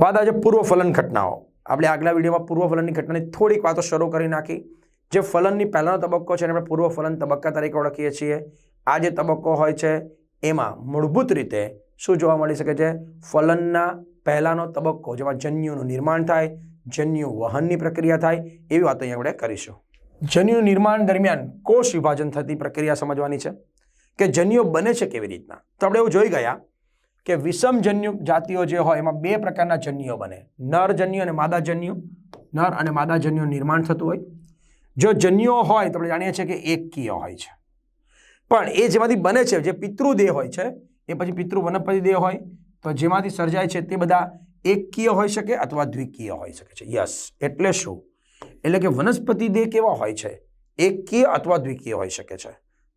વાત આજે પૂર્વ ફલન ઘટનાઓ. આપણે આગલા વિડીયોમાં પૂર્વ ફલનની ઘટનાની થોડીક વાતો શરૂ કરી નાખી. જે ફલનની પહેલાનો તબક્કો છે એને આપણે પૂર્વ ફલન તબક્કા તરીકે ઓળખીએ છીએ. આ જે તબક્કો હોય છે, એમાં મૂળભૂત રીતે શું જોવા મળી શકે છે? ફલનના પહેલાંનો તબક્કો, જેમાં જન્યુનું નિર્માણ થાય, જન્યુ વહનની પ્રક્રિયા થાય, એવી વાતો અહીંયા આપણે કરીશું. જન્યુ નિર્માણ દરમિયાન કોષ વિભાજન થતી પ્રક્રિયા સમજવાની છે. કે જન્યુઓ બને છે કેવી રીતના? તો આપણે એવું જોઈ ગયા કે વિષમજન્યુ જાતિઓ જે હોય, એમાં બે પ્રકારના જન્યુઓ બને. નર જન્યુ અને માદા જન્યુ. નર અને માદા જન્યુ નિર્માણ થતું હોય. જો જન્યુઓ હોય તો આપણે જાણીએ છીએ કે એકકીય હોય છે. પણ એ જેમાંથી બને છે, જે પિતૃદેહ હોય છે, એ પછી પિતૃ વનસ્પતિ દેહ હોય, તો જેમાંથી સર્જાય છે તે બધા એકકીય હોઈ શકે અથવા દ્વિકીય હોઈ શકે છે. યસ, એટલે શું? એટલે કે વનસ્પતિ દેહ કેવા હોય છે? એકકીય અથવા દ્વિકીય હોઈ શકે છે.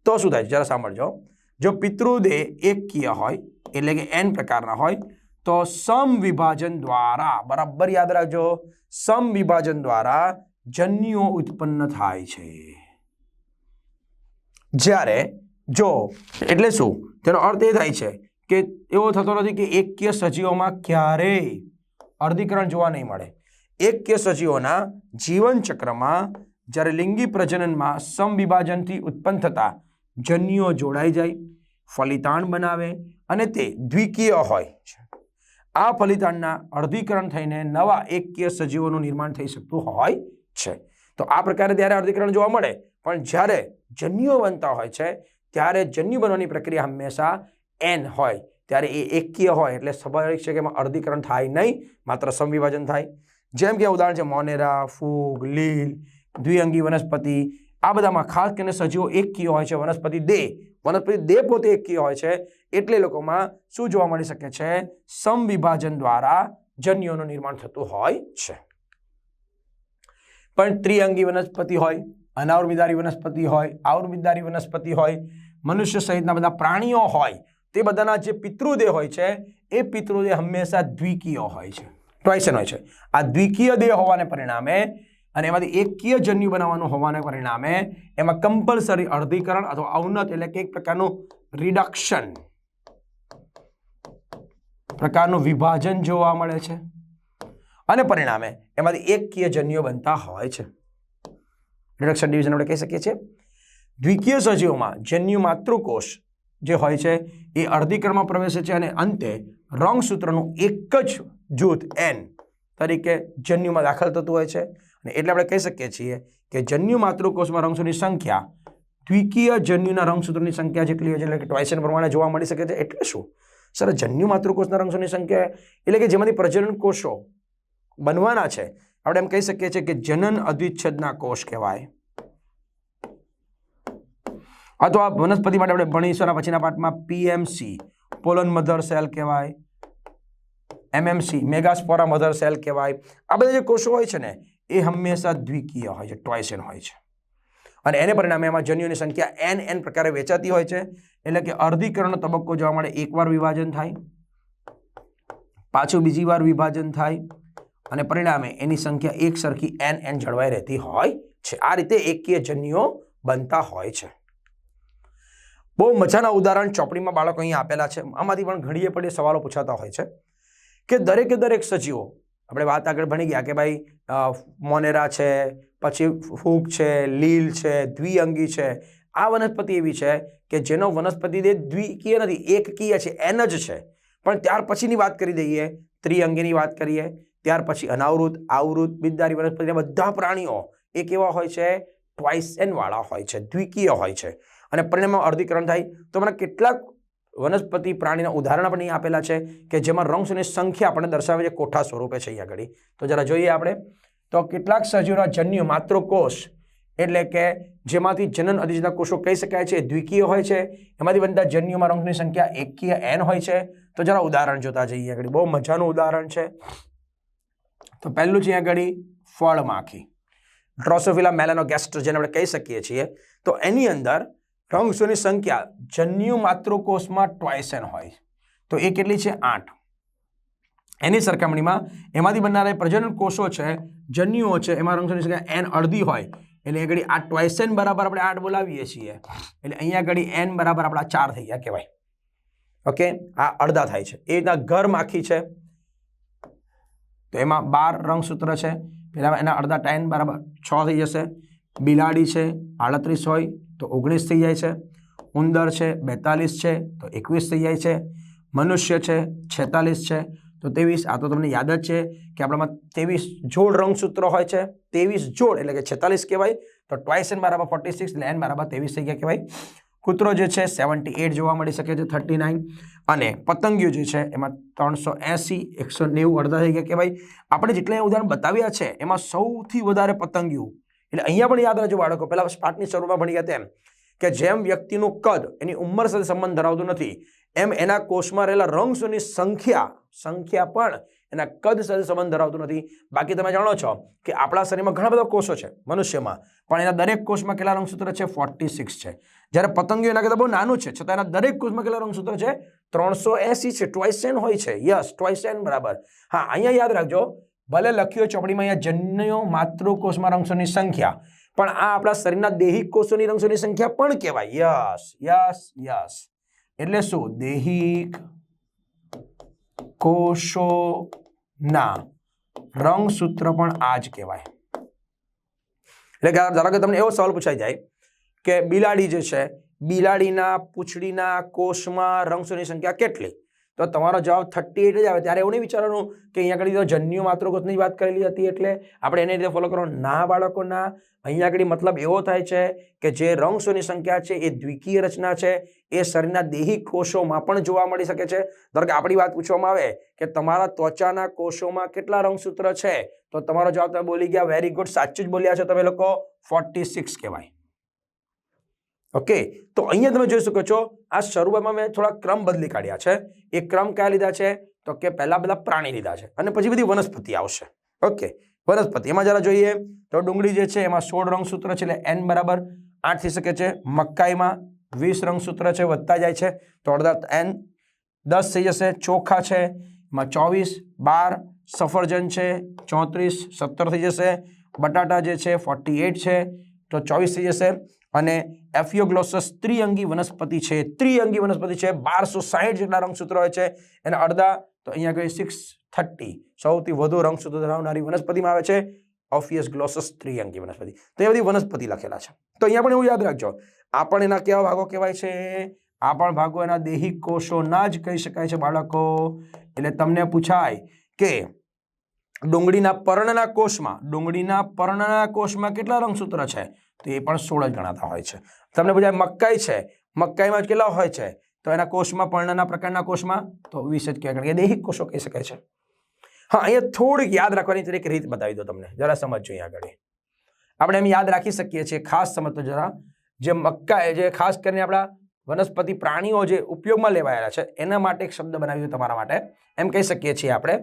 તો શું થાય જરા સાંભળજો. જો પિતૃદેહ એકકીય હોય એટલે કે એન પ્રકારના હોય, તો સમવિભાજન દ્વારા, બરાબર યાદ રાખજો, સમવિભાજન દ્વારા જન્યુઓ ઉત્પન્ન થાય છે. જ્યારે, જો, એટલે શું? તેનો અર્થ એ થાય છે કે એવો થતો નથી કે એકકીય સજીવોમાં ક્યારેય અર્ધીકરણ જોવા નહીં મળે. એકકીય સજીવોના જીવનચક્રમાં જ્યારે લિંગી પ્રજનનમાં સમવિભાજનથી ઉત્પન્ન થતા જન્યુઓ જોડાઈ જાય ફલિતાણ બનાવે અને તે દ્વિકીય હોય છે. આ ફલિતાણના અર્ધીકરણ થઈને નવા એકકીય સજીવોનું નિર્માણ થઈ શકતું હોય છે. તો આ પ્રકારે ત્યારે અર્ધીકરણ જોવા મળે. પણ જ્યારે જન્યુઓ બનતા હોય છે, ત્યારે જન્યુ બનવાની પ્રક્રિયા હંમેશા એન હોય. ત્યારે એ એકકીય હોય એટલે સ્વાભાવિક છે કે એમાં અર્ધીકરણ થાય નહીં, માત્ર સમવિભાજન થાય. જેમ કે ઉદાહરણ છે, મોનેરા, ફૂગ, લીલ, દ્વિઅંગી વનસ્પતિ, આ બધામાં ખાસ કરીને સજીવો એકકીય હોય છે, વનસ્પતિ દેહ વનસ્પતિ દેહ પોતે એકી હોય છે, એટલે લોકોમાં શું જોવા મળી શકે છે? સમવિભાજન દ્વારા જન્યુઓનું નિર્માણ થતું હોય છે. પણ ત્રિઅંગી વનસ્પતિ હોય, અનાવૃમિદારી વનસ્પતિ હોય, આવૃમિદારી વનસ્પતિ હોય, મનુષ્ય સહિતના બધા પ્રાણીઓ હોય, તે બધાના જે પિતૃદેહ હોય છે, એ પિતૃદેહ હંમેશા દ્વિકીય હોય છે. ટ્વાઇસન હોય છે. આ દ્વિકીય દેહ હોવાને પરિણામે અને એમાંથી એકીય જન્યુ બનાવવાનું હોવાને પરિણામે એમાં કમ્પલસરી અર્ધીકરણ અથવા અવનત એટલે કે એક પ્રકારનું રિડક્શન પ્રકારનું વિભાજન જોવા મળે છે. અને પરિણામે એમાંથી એકકીય જન્યુઓ બનતા હોય છે. રિડક્શન ડિવિઝન આપણે કહી શકીએ છીએ. દ્વિકીય સજીવોમાં જન્યુ માતૃકોષ જે હોય છે એ અર્ધીકરણમાં પ્રવેશે છે અને અંતે રંગસૂત્રનું એક જ જૂથ એન તરીકે જન્યુમાં દાખલ થતું હોય છે. અને એટલે આપણે કહી શકીએ છીએ કે જન્યુ માતૃકોષમાં રંગસૂત્રની સંખ્યા દ્વિકીય જન્યુના રંગસૂત્રની સંખ્યા જેટલી હોય છે, એટલે કે ટ્વાઇસન પ્રમાણે જોવા મળી શકે છે. એટલે શું? સર, જન્યુ માતૃકોષના રંગસૂત્રની સંખ્યા એટલે કે જેમાંથી પ્રજનન કોષો બનવાના છે. આપણે એમ કહી શકીએ છીએ કે જનન અધિચ્છેદના કોષ કહેવાય. અથવા વનસ્પતિ માટે આપણે ભણીશું, એના પછીના પાઠમાં પીએમસી પોલન મધર સેલ કહેવાય. એમએમસી મેગાસ્પોરા મધર સેલ કહેવાય. આ બધા જે કોષો હોય છે ને એ હંમેશા દ્વિકીય હોય છે ટ્વાઇસન હોય છે. અને એને પરિણામે એમાં જન્યુની સંખ્યા એન એન પ્રકારે વેચાતી હોય છે, એટલે કે અર્ધીકરણનો તબક્કો જોવા મળે, એકવાર વિભાજન થાય, પાછું બીજી વાર વિભાજન થાય, અને પરિણામે એની સંખ્યા એક સરખી એન એન જળવાઈ રહેતી હોય છે. આ રીતે એકીય જન્યુઓ બનતા હોય છે. બહુ મજાના ઉદાહરણ ચોપડીમાં બાળકો અહીં આપેલા છે. આમાંથી પણ ઘડીએ પડીએ સવાલો પૂછાતા હોય છે કે દરેકે દરેક સજીવો, આપણે વાત આગળ ભણી ગયા કે ભાઈ મોનેરા છે, પછી ફૂગ છે, લીલ છે, દ્વિઅંગી છે. આ વનસ્પતિ એવી છે કે જેનો વનસ્પતિ દેહ દ્વિકીય નથી, એકકીય છે, એન જ છે. પણ ત્યાર પછીની વાત કરી દઈએ, ત્રિઅંગીની વાત કરીએ, ત્યાર પછી અનાવૃત, આવૃત બિદદારી વનસ્પતિના બધા પ્રાણીઓ એ કેવા હોય છે? ટ્વાઇસ એનવાળા હોય છે, દ્વિકીય હોય છે. અને પરિણામમાં અર્ધીકરણ થાય. તો મને કેટલાક વનસ્પતિ પ્રાણીના ઉદાહરણ પણ અહીં આપેલા છે કે જેમાં રંગસૂત્રની સંખ્યા આપણને દર્શાવે છે કોઠા સ્વરૂપે છે અહીંયા આગળ. તો જરા જોઈએ આપણે. તો કેટલાક સજીવના જન્યુ માતૃકોષ એટલે કે જેમાંથી જનન અધિજના કોષો કહી શકાય છે, દ્વિકીય હોય છે, એમાંથી બનતા જન્યુમાં રંગની સંખ્યા એકકીય એન હોય છે. તો જરા ઉદાહરણ જોતા જઈએ આગળ. બહુ મજાનું ઉદાહરણ છે. તો પહેલું છે આગળ ફળમાખી ડ્રોસોફિલા મેલાનોગેસ્ટર જેને આપણે કહી શકીએ છીએ. તો એની અંદર રંગસૂત્રની સંખ્યા જન્યુ માતૃકોષમાં ટ્વાઇસન હોય તો એ કેટલી છે? આઠ. એની સરખામણીમાં એમાંથી બનનારા પ્રજનન કોષો છે, જન્યુઓ છે, એમાં રંગસૂત્રની સંખ્યા એન અડધી હોય. એટલે આગળ આ ટ્વાઇસન બરાબર આપણે આઠ બોલાવીએ છીએ. એટલે અહીંયા આગળ એન બરાબર આપણા ચાર થઈ ગયા કહેવાય. ઓકે? આ અડધા થાય છે. એ રીતના ઘર માખી છે. તો એમાં બાર રંગસૂત્ર છે. પહેલાં એના અડધા ટાઈન બરાબર છ થઈ જશે. બિલાડી છે, આડત્રીસ હોય. તો ઓગણીસ થઈ જાય છે. ઉંદર છે, બેતાલીસ છે, તો એકવીસ થઈ જાય છે. મનુષ્ય છે, છેતાલીસ છે. તો ત્રેવીસ, આ તો તમને યાદ જ છે કે આપણામાં ત્રેવીસ જોડ રંગસૂત્ર હોય છે. ત્રેવીસ જોડ એટલે કે છેતાલીસ કહેવાય. તો ટ્વાઇસ એન બરાબર ફોર્ટી સિક્સ એટલે એન બરાબર ત્રેવીસ થઈ ગયા કહેવાય. કૂતરો જે છે સેવન્ટી એટ જોવા મળી શકે છે થર્ટી નાઇન અને પતંગિયું જે છે, એમાં ત્રણસો એંસી, એકસો નેવું અડધા થઈ ગયા કહેવાય. આપણે જેટલા ઉદાહરણ બતાવ્યા છે, એમાં સૌથી વધારે પતંગિયું એટલે અહીંયા પણ યાદ રાખજો બાળકો, પહેલા પાઠની શરૂમાં ભણી ગયા તેમ કે જેમ વ્યક્તિનું કદ એની ઉંમર સાથે સંબંધ ધરાવતું નથી, એમ એના કોષમાં રહેલા રંગસોની સંખ્યા સંખ્યા પણ એના કદ સાથે સંબંધ ધરાવતું નથી. બાકી તમે જાણો છો કે આપણા શરીરમાં ઘણા બધા કોષો છે મનુષ્યમાં, પણ એના દરેક કોષમાં કેટલા રંગસૂત્ર છે? ફોર્ટી સિક્સ છે. જ્યારે પતંગીઓ એના કરતાં બહુ નાનું છે, છતાં એના દરેક કોષમાં કેટલા રંગસૂત્ર છે? ત્રણસો એસી છે. ટ્વાઇસેન હોય છે. યસ ટ્વાઇસેન બરાબર. હા, અહીંયા યાદ રાખજો ભલે લખ્યો ચોપડીમાં અહીંયા જન્યો માતૃકોષમાં રંગસોની સંખ્યા, પણ આ આપણા શરીરના દૈહિક કોષોની રંગસોની સંખ્યા પણ કહેવાય. Yes yes yes. એટલે શું? દૈહિક કોષોના રંગસૂત્ર પણ આ જ કહેવાય. એટલે ધારો કે તમને એવો સવાલ પૂછાઈ જાય કે બિલાડી જે છે, બિલાડીના પૂંછડીના કોષમાં રંગસોની સંખ્યા કેટલી? તો તમારો જવાબ થર્ટી એટ જ આવે. ત્યારે એવું નહીં વિચારવાનું કે અહીંયા આગળ જન્યુ માતૃકોષની વાત કરેલી હતી એટલે આપણે એને રીતે ફોલો કરો ના, બાળકો, ના. અહીંયા આગળ મતલબ એવો થાય છે કે જે રંગસોની સંખ્યા છે, એ દ્વિકીય રચના છે. એ શરીરના દેહિક કોષોમાં પણ જોવા મળી શકે છે. ધારો કે આપણી વાત પૂછવામાં આવે કે તમારા ત્વચાના કોષોમાં કેટલા રંગસૂત્ર છે? તો તમારો જવાબ તમે બોલી ગયા. વેરી ગુડ સાચું જ બોલ્યા છો તમે લોકો. ફોર્ટી સિક્સ કહેવાય. ઓકે તો અહીંયા તમે જોઈ શકો છો, આ શરૂઆતમાં મેં થોડા ક્રમ બદલી કાઢ્યા છે. એ ક્રમ કયા લીધા છે? તો કે પહેલાં બધા પ્રાણી લીધા છે અને પછી બધી વનસ્પતિ આવશે. ઓકે વનસ્પતિ, એમાં જરા જોઈએ. તો ડુંગળી જે છે, એમાં સોળ રંગસૂત્ર છે એટલે એન બરાબર આઠ થઈ શકે છે. મકાઈમાં વીસ રંગસૂત્ર છે, વધતા જાય છે. તો અડધા એન દસ થઈ જશે. ચોખા છે, એમાં ચોવીસ. બાર સફરજન છે, ચોત્રીસ. સત્તર થઈ જશે. બટાટા જે છે ફોર્ટી એટ છે. તો ચોવીસ થઈ જશે. અને એફિયોગ્લોસસ ત્રિઅંગી વનસ્પતિ છે. ત્રિઅંગી વનસ્પતિ છે. બારસો સાહીઠ જેટલા રંગસૂત્રો હોય છે. એના અડધા, તો અહીંયા કઈ સિક્સ થર્ટી સૌથી વધુ રંગસૂત્રો ધરાવનારી વનસ્પતિમાં આવે છે. ઓફિયસ ગ્લોસસ ત્રિઅંગી વનસ્પતિ. તો એ બધી વનસ્પતિ લખેલા છે. તો અહીંયા પણ એવું યાદ રાખજો. આ પણ એના કેવા ભાગો કહેવાય છે? આ પણ ભાગો એના દેહિક કોષોના જ કહી શકાય છે બાળકો. એટલે તમને પૂછાય કે ડુંગળીના પર્ણના કોષમાં, ડુંગળીના પર્ણના કોષમાં કેટલા રંગસૂત્ર છે? તો એ પણ સોળ જ ગણાતા હોય છે. તમને પૂછાય મકાઈ છે. મકાઈમાં કેટલા હોય છે? તો એના કોષમાં, પર્ણના પ્રકારના કોષમાં? તો વીસ જ કહેવાય, કારણ કે દેહિક કોષો કહી શકાય છે. હા, અહીંયા થોડીક યાદ રાખવાની એક રીત બતાવી દો તમને. જરા સમજજો અહીંયા આગળ. આપણે એમ યાદ રાખી શકીએ છીએ, ખાસ સમજતો જરા. જે મકાઈ, જે ખાસ કરીને આપણા વનસ્પતિ પ્રાણીઓ જે ઉપયોગમાં લેવાયેલા છે, એના માટે એક શબ્દ બનાવી તમારા માટે. એમ કહી શકીએ છીએ આપણે.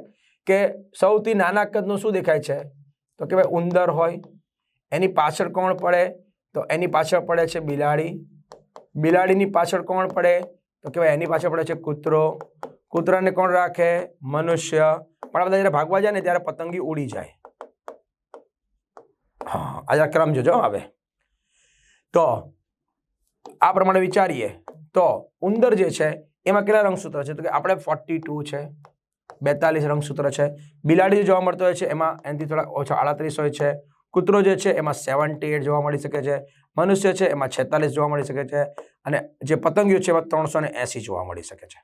કે સૌથી નાના કદનું શું દેખાય છે? તો કે ભાઈ ઉંદર હોય, એની પાછળ કોણ પડે? તો એની પાછળ પડે છે બિલાડી. બિલાડીની પાછળ કોણ પડે? તો કે ભાઈ એની પાછળ પડે છે કૂતરો. કૂતરાને કોણ રાખે? મનુષ્ય. પણ આ બધા જ્યારે ભાગવા જાય ને ત્યારે પતંગી ઉડી જાય. હા આ ક્રમ જોજો હવે. તો આ પ્રમાણે વિચારીએ. તો ઉંદર જે છે, એમાં કેટલા રંગસૂત્ર છે? તો કે આપણે ફોર્ટી ટુ છે. બેતાલીસ રંગસૂત્ર છે. બિલાડી જોવા મળતો હોય છે, એમાં એનાથી થોડા ઓછા આડત્રીસ હોય છે. કૂતરો જે છે, એમાં સેવન્ટી એટ જોવા મળી શકે છે. મનુષ્ય છે, એમાં છેતાલીસ જોવા મળી શકે છે. અને જે પતંગિયું છે, એમાં ત્રણસો એંસી જોવા મળી શકે છે.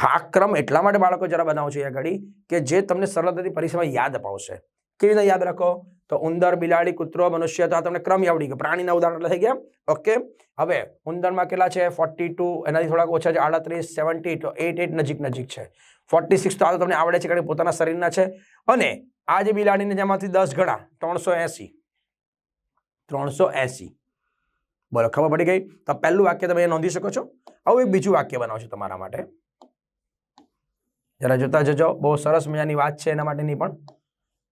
હા, આ ક્રમ એટલા માટે બાળકો જરા બનાવું છું એ ઘડી કે જે તમને સરળતાથી પરીક્ષામાં યાદ અપાવશે. કેવી રીતે યાદ રાખો? તો ઉંદર, બિલાડી, કૂતરો, મનુષ્ય, તો આ તમને ક્રમ આવડી ગયો. પ્રાણીના ઉદાહરણ થઈ ગયા. ઓકે. હવે ઉંદરમાં કેટલા છે? ફોર્ટી ટુ એનાથી થોડાક ઓછા છે, આડત્રીસ સેવન્ટી તો એટ એટ નજીક નજીક છે. ફોર્ટી સિક્સ તો આ તો તમને આવડે છે કારણ કે પોતાના શરીરના છે. અને આ જે બિલાડીને જેમાંથી દસ ગણા, ત્રણસો એંસી. ત્રણસો એંસી. બોલો, ખબર પડી ગઈ? તો પહેલું વાક્ય તમે નોંધી શકો છો. આવું એક બીજું વાક્ય બનાવશે તમારા માટે. જરા જોતા જજો. બહુ સરસ મજાની વાત છે એના માટેની પણ.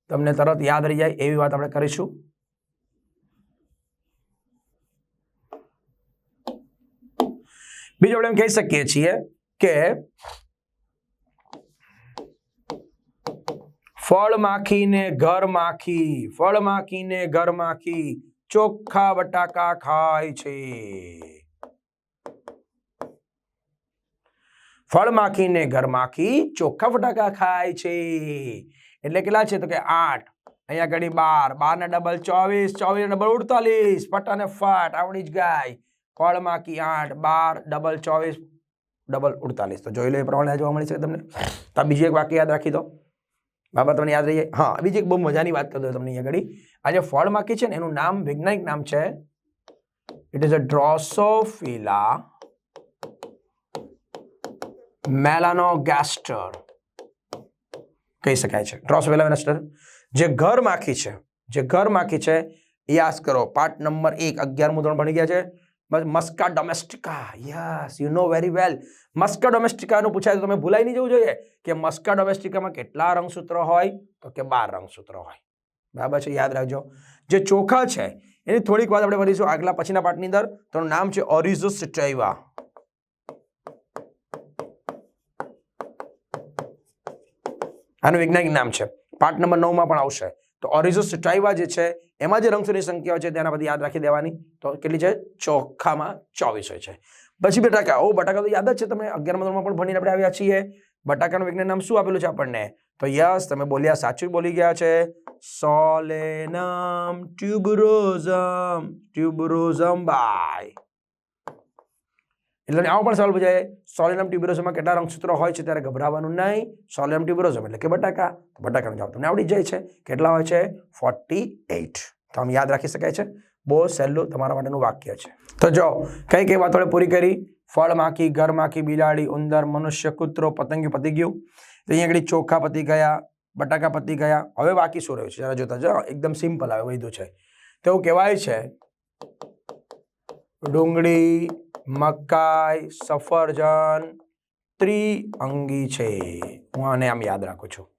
તમને તરત યાદ રહી જાય એવી વાત આપણે કરીશું. બીજું આપણે એમ કહી શકીએ છીએ કે ફળ માખીને ઘર માખી, ફળ માખીને ઘર માખી, ચોખ્ખા બટાકા ખાય છે. ફળ માખીને ઘર માખી, ચોખ્ખા બટાકા ખાય છે. એટલે કેટલા છે તો કે આઠ. અહીંયા ઘડી બાર બાર ને ડબલ ચોવીસ ચોવીસ ડબલ ઉડતાલીસ પટાને ફાટ, આવડી જ ગાય. ફળ માખી આઠ, બાર ડબલ ચોવીસ ડબલ ઉડતાલીસ. તો જોઈ લો એ પ્રમાણે જોવા મળી શકે તમને. તો બીજી એક વાક્ય યાદ રાખી દો. બાબા, તમને યાદ રહી હા, બીજી એક બહુ મજાની વાત કરી દો તમને અહીંયા ઘડી આ જે ફળમાકી છે ને, એનું નામ વૈજ્ઞાનિક નામ છે it is a Drosophila melanogaster કહી શકાય છે. ડ્રોસોફિલા મેલાસ્ટર જે ઘર માખી છે, જે ઘર માખી છે, યાદ કરો પાર્ટ નંબર એક, અગિયારમું ધોરણ ભણી ગયા છે. Musca domestica, yes you know very well Maska ડોમેસ્ટિકાનું પૂછાય તો તમે ભૂલાઈ નહીં જવું જોઈએ કે મસ્કા ડોમેસ્ટિકામાં કેટલા રંગસૂત્રો હોય? તો કે બાર રંગસૂત્રો હોય. બરાબર છે? યાદ રાખજો. જે ચોખા છે, એની થોડીક વાત આપણે ભરીશું આગલા પછીના પાઠની અંદર. તો નામ છે ઓરિઝો સિટાઈવા આનું વૈજ્ઞાનિક નામ છે. પાર્ટ નંબર નવમાં પણ આવશે. તો ઓરિઝો સિટાઈવા જે છે, એમાં જે રંગસૂની સંખ્યા છે તેના બધી યાદ રાખી દેવાની. તો કેટલી છે? ચોખામાં ચોવીસ હોય છે. પછી બટાકા. ઓ, બટાકા તો યાદ જ છે તમે અગિયાર ધોરણમાં પણ ભણીને આપણે આવ્યા છીએ. બટાકાનું વિજ્ઞાન નામ શું આપેલું છે આપણને? તો યસ, તમે બોલ્યા સાચું બોલી ગયા છે. Solanum tuberosum. ટ્યુબરોઝમ બાય. એટલે આવો પણ સવાલ પૂછાય સોલેનમ ટ્યુબરોઝમાં કેટલા રંગસૂત્રો હોય છે ત્યારે ગભરાવાનું નહીં. સોલેનમ ટ્યુબરોઝમ એટલે કે બટાકા. તો બટાકાનો જવાબ તમને આવડી જાય છે. કેટલા હોય છે? ફોર્ટી એઇટ તો આમ યાદ રાખી શકાય છે. બહુ સહેલું તમારા માટેનું વાક્ય છે. તો જો કઈ કઈ વાતો પૂરી કરી. ફળ માખી, ઘર માખી, બિલાડી, ઉંદર, મનુષ્ય, કૂતરો, પતંગી પતી ગયું. તો અહીંયા આગળ ચોખા પતી ગયા, બટાકા પતી ગયા. હવે બાકી શું રહ્યું છે? જરા જોતા જાઓ. એકદમ સિમ્પલ આવે, વૈધું છે. તેવું કહેવાય છે, ડુંગળી મકાઈ, સફરજન, ત્રિઅંગી છે. હું આને આમ યાદ રાખું છું.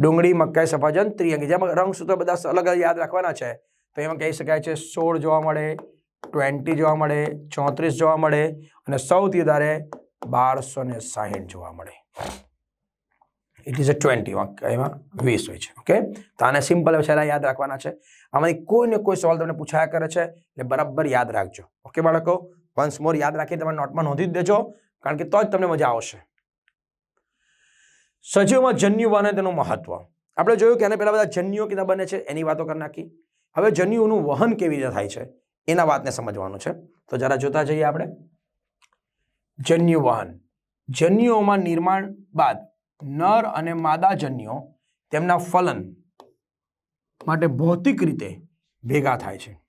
ડુંગળી, મકાઈ, સફરજન, ત્રિઅંગી. જેમાં રંગસૂત્ર બધા અલગ અલગ યાદ રાખવાના છે. તો એમાં કહી શકાય છે, સોળ જોવા મળે, ટ્વેન્ટી જોવા મળે, ચોત્રીસ જોવા મળે અને સૌથી વધારે બારસો ને સાહીઠ જોવા મળે. ઇટ ઇઝ અ ટ્વેન્ટી એમાં વીસ હોય છે. ઓકે તો આને સિમ્પલ છેલ્લા યાદ રાખવાના છે. આમાંથી કોઈ ને કોઈ સવાલ તમને પૂછાયા કરે છે, એટલે બરાબર યાદ રાખજો. ઓકે બાળકો? વન્સ મોર યાદ રાખી તમે નોટમાં નોંધી દેજો, કારણ કે તો જ તમને મજા આવશે. સજીવમાં જન્યુ બને તેનું મહત્વ. આપણે જોયું કે એને પહેલાં બધા જન્યુઓ કીધા બને છે? એની વાતો કરી નાખી. હવે જન્યુઓનું વહન કેવી રીતે થાય છે? એના વાતને સમજવાનું છે. તો જરા જોતા જઈએ આપણે. જન્યુ વહન. જન્યુઓમાં નિર્માણ બાદ નર અને માદા જન્યુઓ તેમના ફલન માટે ભૌતિક રીતે ભેગા થાય છે.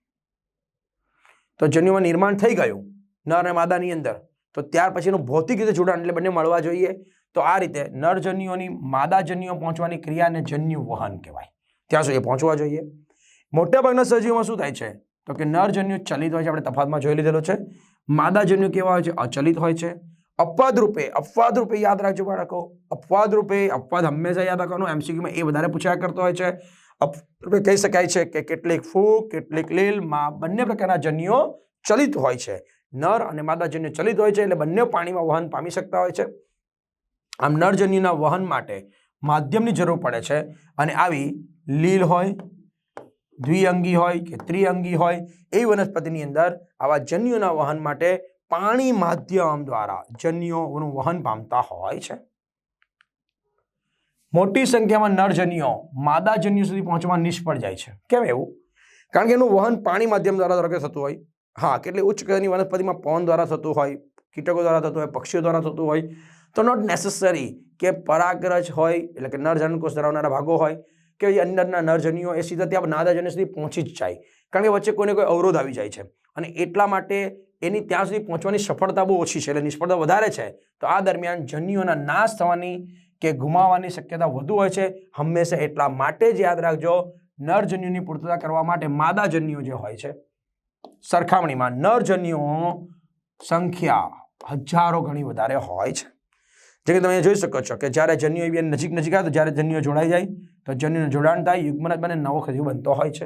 તો જન્યુમાં નિર્માણ થઈ ગયું. નર અને માદાની અંદર. તો ત્યાર પછીનું ભૌતિક રીતે જોડાણ એટલે બંને મળવા જોઈએ. તો આ રીતે નરજન્યુઓની માદાજન્યુઓ પહોંચવાની ક્રિયાને જન્યુ વહન કહેવાય. ત્યાં સુધી પહોંચવા જોઈએ. મોટાભાગના સજીવોમાં શું થાય છે? તો કે નરજન્યુ ચલિત હોય છે, આપણે તફાતમાં જોઈ લીધેલો છે. માદાજન્યુ કેવા હોય છે? અચલિત હોય છે. અપવાદ રૂપે અપવાદ રૂપે યાદ રાખજો બાળકો. અપવાદ રૂપે, અપવાદ હંમેશા યાદ રાખવાનું. એમસીક્યુમાં એ વધારે પૂછાયા કરતો હોય છે. અપરૂપે રૂપે કહી શકાય છે કે કેટલીક ફૂગ, કેટલીક લીલમાં બંને પ્રકારના જન્યુઓ ચલિત હોય છે. નર અને માદાજન્ય ચલિત હોય છે એટલે બંને પાણીમાં વહન પામી શકતા હોય છે. આમ નરજન્યુના વહન માટે માધ્યમની જરૂર પડે છે અને આવી લીલ હોય, દ્વિઅંગી હોય કે ત્રિઅંગી હોય એવી વનસ્પતિની અંદર આવા જન્યુના વહન માટે પાણી માધ્યમ દ્વારા જન્યુઓનું વહન પામતા હોય છે. મોટી સંખ્યામાં નરજન્યો માદા જન્યુ સુધી પહોંચવા નિષ્ફળ જાય છે. કેમ એવું? કારણ કે એનું વહન પાણી માધ્યમ દ્વારા ધારો થતું હોય. હા, કેટલી ઉચ્ચ કદની વનસ્પતિમાં પવન દ્વારા થતું હોય, કીટકો દ્વારા થતું હોય, પક્ષીઓ દ્વારા થતું હોય, તો નોટ નેસેસરી કે પરાગરજ હોય, એટલે કે નરજનકોષ ધરાવનારા ભાગો હોય, કે અંદરના નરજનીઓ એ સીધા ત્યાં નાદાજન્ય સુધી પહોંચી જ જાય. કારણ કે વચ્ચે કોઈને કોઈ અવરોધ આવી જાય છે. અને એટલા માટે એની ત્યાં સુધી પહોંચવાની સફળતા બહુ ઓછી છે, એટલે નિષ્ફળતા વધારે છે. તો આ દરમિયાન જન્યુઓના નાશ થવાની કે ગુમાવવાની શક્યતા વધુ હોય છે. હંમેશા એટલા માટે જ યાદ રાખજો નરજન્યુની પૂર્તતા કરવા માટે માદાજન્યુ જે હોય છે સરખામણીમાં નરજન્યુઓ સંખ્યા હજારો ઘણી વધારે હોય છે. જે કે તમે જોઈ શકો છો કે જ્યારે જન્યુ એવી નજીક નજીક આવે તો જ્યારે જન્યુઓ જોડાઈ જાય, તો જન્યુનું જોડાણ થાય યુગ્મન બને, નવો ખજીવ બનતો હોય છે.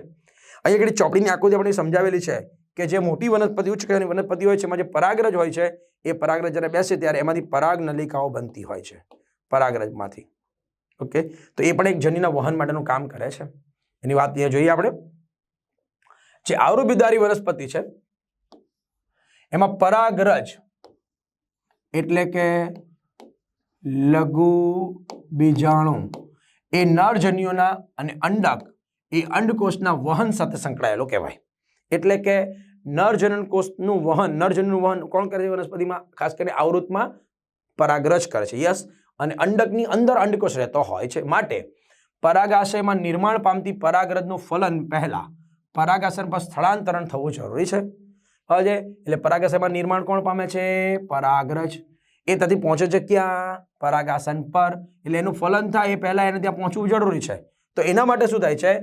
અહીંયા આગળ ચોપડીની આકૃતિ આપણે સમજાવેલી છે કે જે મોટી વનસ્પતિ, ઉચ્ચ કક્ષાની વનસ્પતિ હોય છે, એમાં જે પરાગરજ હોય છે, એ પરાગરજ જ્યારે બેસે ત્યારે એમાંથી પરાગ નલિકાઓ બનતી હોય છે, પરાગરજમાંથી. ઓકે? તો એ પણ એક જન્યુના વહન માટેનું કામ કરે છે. એની વાત અહીંયા જોઈએ આપણે. જે આવૃબિદારી વનસ્પતિ છે, એમાં પરાગરજ એટલે કે લઘુ બીજાણુ એ નરજન્યુના અને અંડક એ અંડકોષના વહન સાથે સંકળાયેલો કહેવાય. એટલે કે નરજનન કોષનું વહન નરજનનું વહન કોણ કરે છે વનસ્પતિમાં? ખાસ કરીને આવૃતમાં પરાગરજ કરે છે. યસ. અને અંડકની અંદર અંડકોષ રહેતો હોય છે. માટે પરાગાશયમાં નિર્માણ પામતી પરાગરજનું ફલન પહેલા પરાગાશય પર સ્થળાંતરણ થવું જરૂરી છે. હજે એટલે પરાગાશયમાં નિર્માણ કોણ પામે છે? પરાગરજ. એ ત્યાંથી પહોંચે છે ક્યાં? પરાગાસન પર. એટલે એનું ફલન થાય એ પહેલાં એને ત્યાં પહોંચવું જરૂરી છે. તો એના માટે શું થાય છે?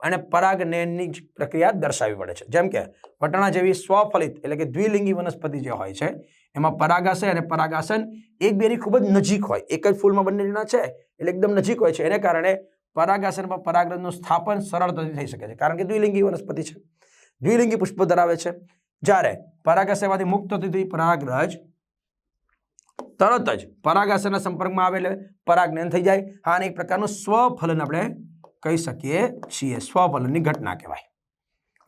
અને પરાગનયનની પ્રક્રિયા દર્શાવવી પડે છે. જેમ કે વટાણા જેવી સ્વફલિત એટલે કે દ્વિલિંગી વનસ્પતિ જે હોય છે, એમાં પરાગાશય અને પરાગાસન એકબીજાની ખૂબ જ નજીક હોય. એક જ ફૂલમાં બંને જણા છે. એટલે એકદમ નજીક હોય છે. એને કારણે પરાગાસન પર પરાગરજનું સ્થાપન સરળતાથી થઈ શકે છે. કારણ કે દ્વિલિંગી વનસ્પતિ છે. દ્વિલિંગી પુષ્પ ધરાવે છે. જ્યારે પરાગાશયમાંથી મુક્ત થતી પરાગરજ તરત જ પરાગાશયના સંપર્કમાં આવે એટલે થઈ જાય. આને એક પ્રકારનું સ્વફલન આપણે કહી શકીએ છીએ. સ્વફલનની ઘટના કહેવાય.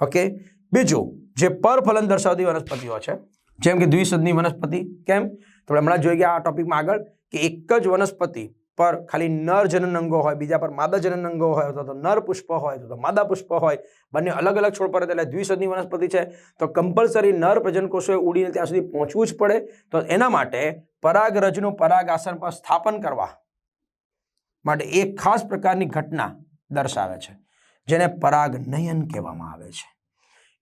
ઓકે? બીજું, જે પરફલન દર્શાવતી વનસ્પતિઓ છે, જેમ કે દ્વિસદની વનસ્પતિ, કેમ? તો હમણાં જોઈ ગયા આ ટોપિકમાં આગળ કે એક જ વનસ્પતિ પર ખાલી નર જનન અંગો હોય, બીજા પર માદા જનન અંગો હોય અથવા તો નર પુષ્પ હોય, અથવા તો માદા પુષ્પ હોય, બંને અલગ અલગ છોડ પર એટલે દ્વિસદની વનસ્પતિ છે. તો કમ્પલસરી નર પ્રજનકોષોએ ઉડીને ત્યાં સુધી પહોંચવું જ પડે. તો એના માટે પરાગરજનું પરાગાસન પર સ્થાપન કરવા માટે એક ખાસ પ્રકારની ઘટના દર્શાવે છે, જેને પરાગ નયન કહેવામાં આવે છે.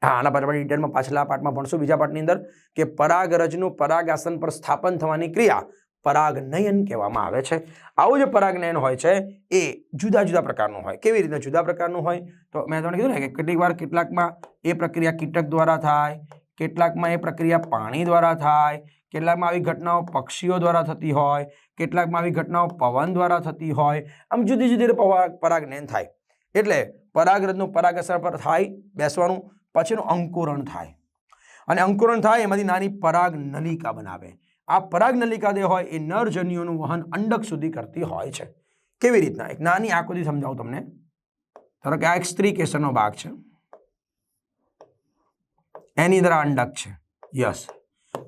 હા, આના પર ડિટેલમાં પાછલા પાઠમાં ભણશું બીજા પાઠની અંદર કે પરાગરજનું પરાગાસન પર સ્થાપન થવાની ક્રિયા પરાગનયન કહેવામાં આવે છે. આવું જે પરાગનયન હોય છે, એ જુદા જુદા પ્રકારનું હોય. કેવી રીતે જુદા પ્રકારનું હોય? તો મેં તમને કીધું ને કે કેટલીક વાર કેટલાકમાં એ પ્રક્રિયા કીટક દ્વારા થાય, કેટલાકમાં એ પ્રક્રિયા પાણી દ્વારા થાય, કેટલાકમાં આવી ઘટનાઓ પક્ષીઓ દ્વારા થતી હોય, કેટલાકમાં આવી ઘટનાઓ પવન દ્વારા થતી હોય, આમ જુદી જુદી પરાગનયન થાય. એટલે પરાગરજનું પરાગસર પર થાય બેસવાનું, પછીનું અંકુરણ થાય. અને અંકુરણ થાય એમાંથી નાની પરાગ નલિકા બનાવે. આ પરાગ નલિકા જે હોય એ નરજન્યુઓનું વહન અંડક સુધી કરતી હોય છે. કેવી રીતના? એક નાની આકૃતિ સમજાવું તમને. ધારો કે આ એક સ્ત્રી કેસરનો ભાગ છે. એની અંદર અંડક છે. યસ.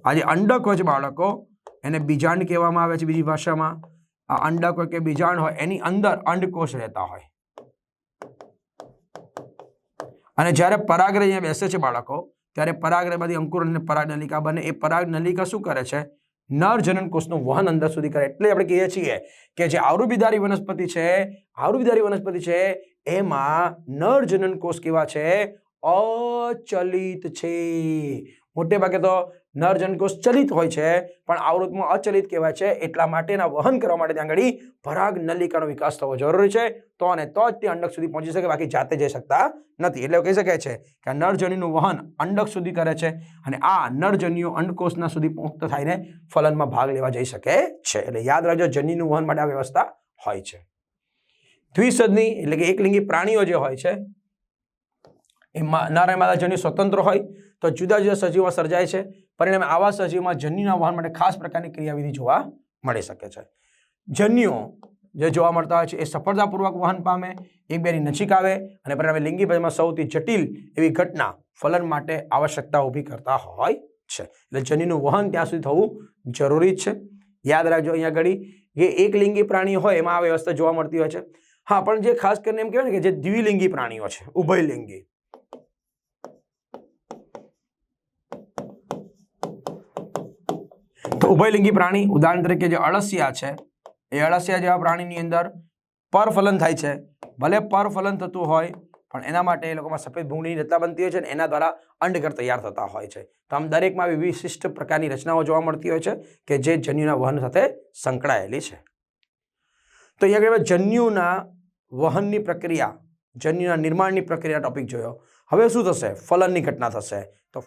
આ જે અંડક હોય છે બાળકો, એને બીજાંડ કહેવામાં આવે છે બીજી ભાષામાં. આ અંડક હોય કે બીજાંડ હોય, એની અંદર અંડકોષ રહેતા હોય. અને જ્યારે પરાગરજ અહીંયા બેસે છે બાળકો, ત્યારે પરાગરજમાંથી અંકુર અને પરાગનલિકા બને. એ પરાગનલિકા શું કરે છે? નર જનન કોષનું વહન અંદર સુધી કરે. એટલે આપણે કહીએ છીએ કે જે આવૃબિદારી વનસ્પતિ છે આવૃબિદારી વનસ્પતિ છે, એમાં નર જનન કોષ કેવા છે? અચલિત છે. મોટે ભાગે તો નર જનકોષ ચલિત હોય છે. પણ આવૃતમાં અચલિત કહેવાય છે. એટલા માટેના વહન કરવા માટે ત્યાં આગળ પરાગ નલિકાનો વિકાસ થવો જરૂરી છે. તો અને તો જ તે અંડક સુધી પહોંચી શકે, બાકી જાતે જઈ શકતા નથી. એટલે કહી શકાય છે કે આ નરજનીનું વહન અંડક સુધી કરે છે અને આ નરજનીઓ અંડકોષના સુધી મુક્ત થઈને ફલનમાં ભાગ લેવા જઈ શકે છે. એટલે યાદ રાખજો, જનીનું વહન માટે આ વ્યવસ્થા હોય છે. દ્વિસદની એટલે કે એકલિંગી પ્રાણીઓ જે હોય છે, એમાં નારાયણ માતા જન્યુ સ્વતંત્ર હોય તો જુદા જુદા સજીવો સર્જાય છે. પરિણામે આવા સજીવમાં જન્યુના વહન માટે ખાસ પ્રકારની ક્રિયાવિધિ જોવા મળી શકે છે. જન્યુઓ જે જોવા મળતા હોય છે, એ સફળતાપૂર્વક વહન પામે એકબીજાની નજીક આવે અને પરિણામે લિંગી ભેદમાં સૌથી જટિલ એવી ઘટના ફલન માટે આવશ્યકતા ઊભી કરતા હોય છે. એટલે જન્યુનું વહન ત્યાં સુધી થવું જરૂરી છે. યાદ રાખજો અહીંયા ઘડી જે એક લિંગી પ્રાણી હોય, એમાં આ વ્યવસ્થા જોવા મળતી હોય છે. હા, પણ જે ખાસ કરીને એમ કહેવાય ને કે જે દ્વિલિંગી પ્રાણીઓ છે, ઉભયલિંગી તો ઉભયલિંગી પ્રાણી, ઉદાહરણ તરીકે જે અળસિયા છે, એ અળસિયા જેવા પ્રાણીની અંદર પરફલન થાય છે. ભલે પરફલન થતું હોય, પણ એના માટે એ લોકોમાં સફેદ ભૂંગળીની રચના બનતી હોય છે અને એના દ્વારા અંડકર તૈયાર થતા હોય છે. તો આમ દરેકમાં એવી વિશિષ્ટ પ્રકારની રચનાઓ જોવા મળતી હોય છે કે જે જન્યુના વહન સાથે સંકળાયેલી છે. તો અહીંયા આગળ જન્યુના વહનની પ્રક્રિયા, જન્યુના નિર્માણની પ્રક્રિયા ટોપિક જોયો. હવે શું થશે? ફલનની ઘટના થશે. તો